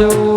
do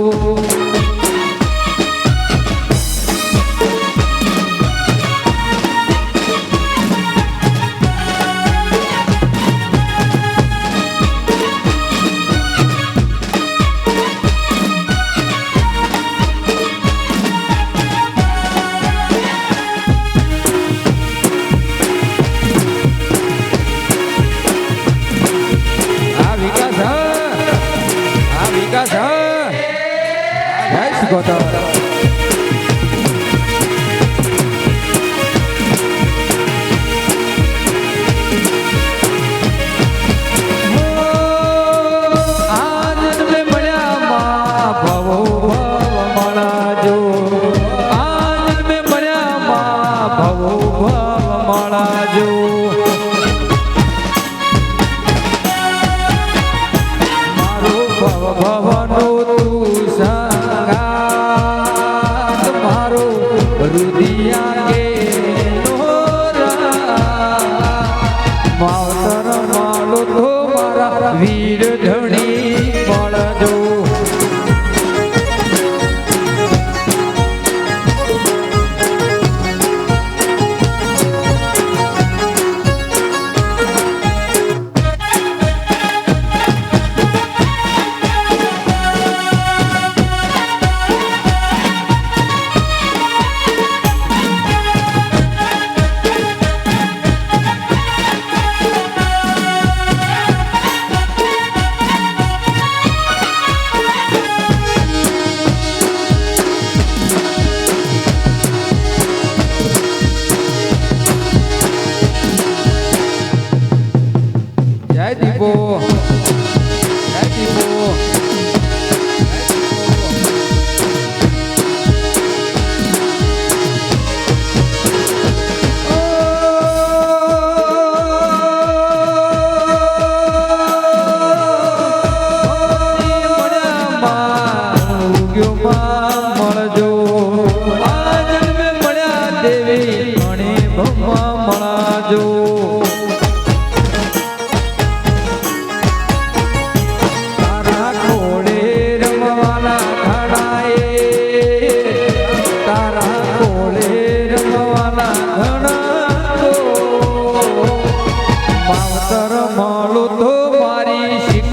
Bob.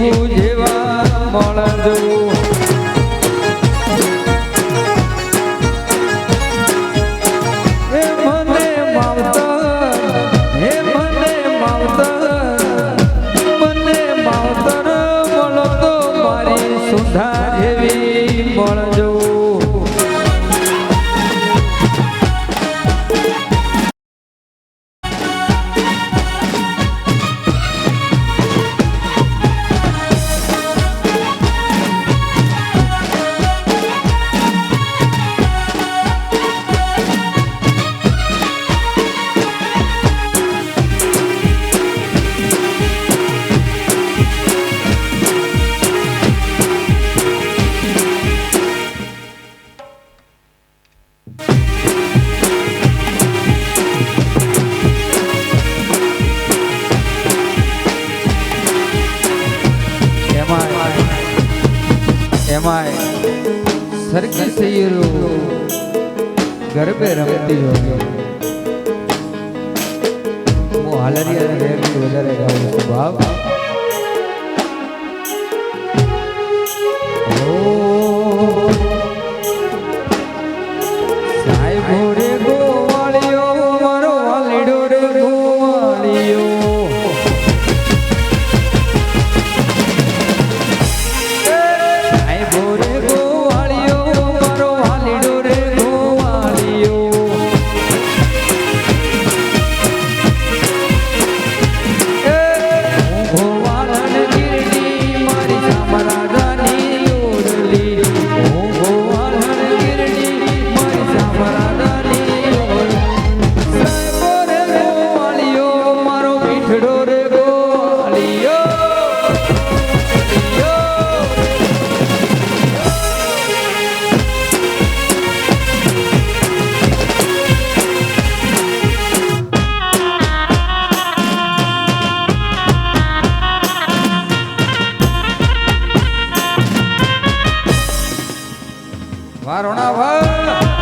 પ્રભુ જેવા મળ માલરી અને બે વધારે ગાવાનો સ્વભાવ મારો ના ભાઈ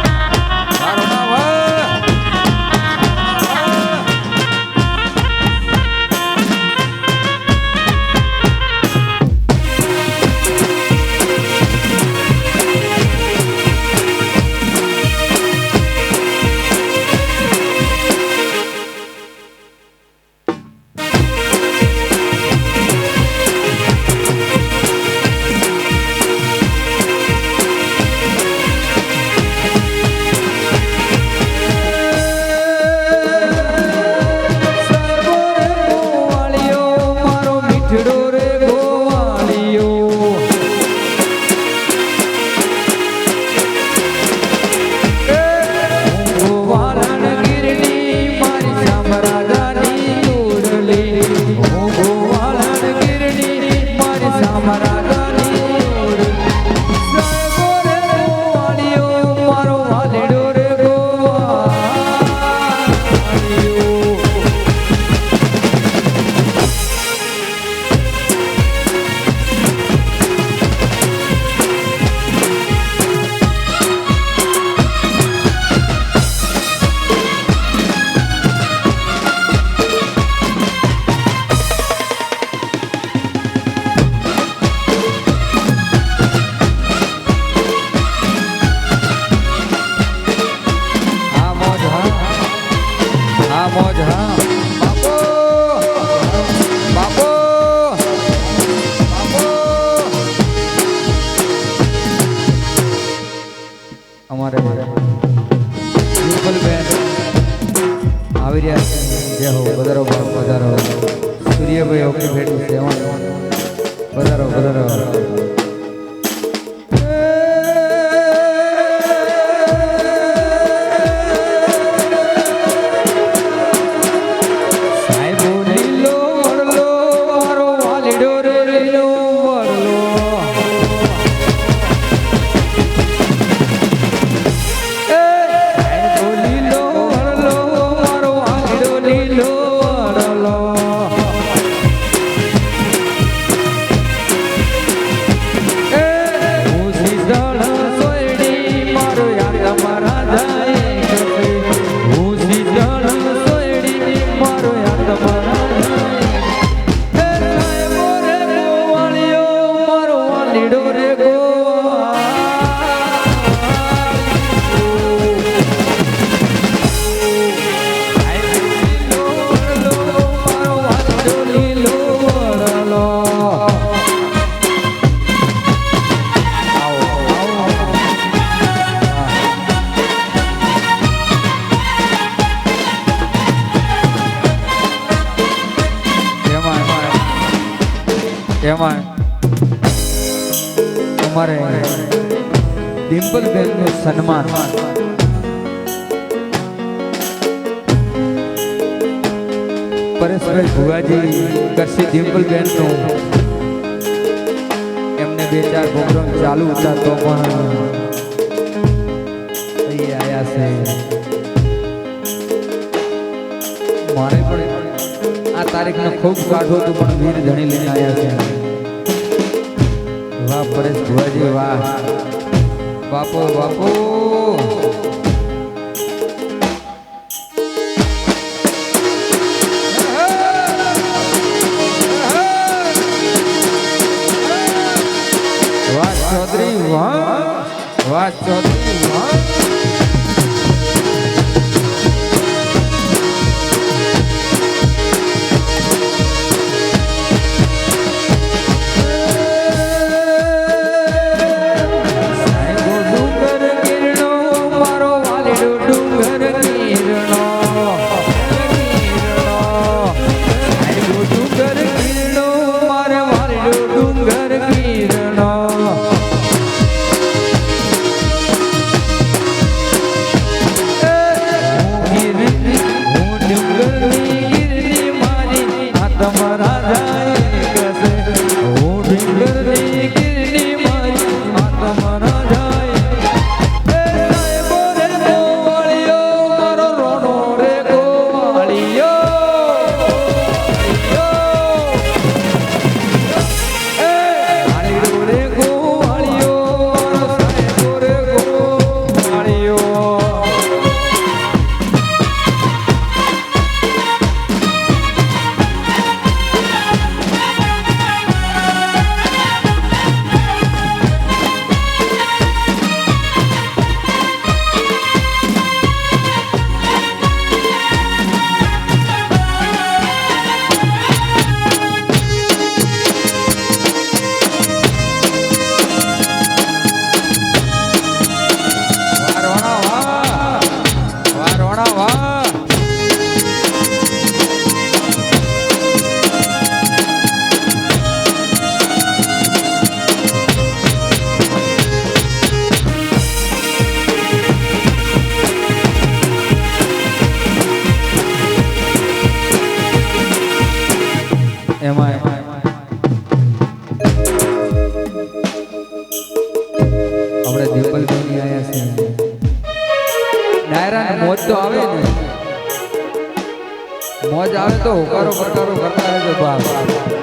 અમારે બેન આવી રહ્યા છે. જય હો બાપ પધારો સૂર્યભાઈ ઓકે ભેટ સેવા પધારો પધારો ડિમ્પલ બેનનું સન્માન પરેશભાઈ ભુવાજી કરશે ડિમ્પલ બેનનું એમને બે ચાર પ્રોગ્રામ ચાલુ હતા તો પણ આયા છે. મારે પણ આ તારીખને ખૂબ કાઢો તો પણ વીર ધણી લઈને આવ્યા છે. વાહ, પરેશ ભુવાજી, વાહ. બાપો બાપો. વાત ચૌધરી વાહ. વાહ ચૌધરી વાહ. હું તો હોકારો પ્રકારો કરતા રહેજો. બાપ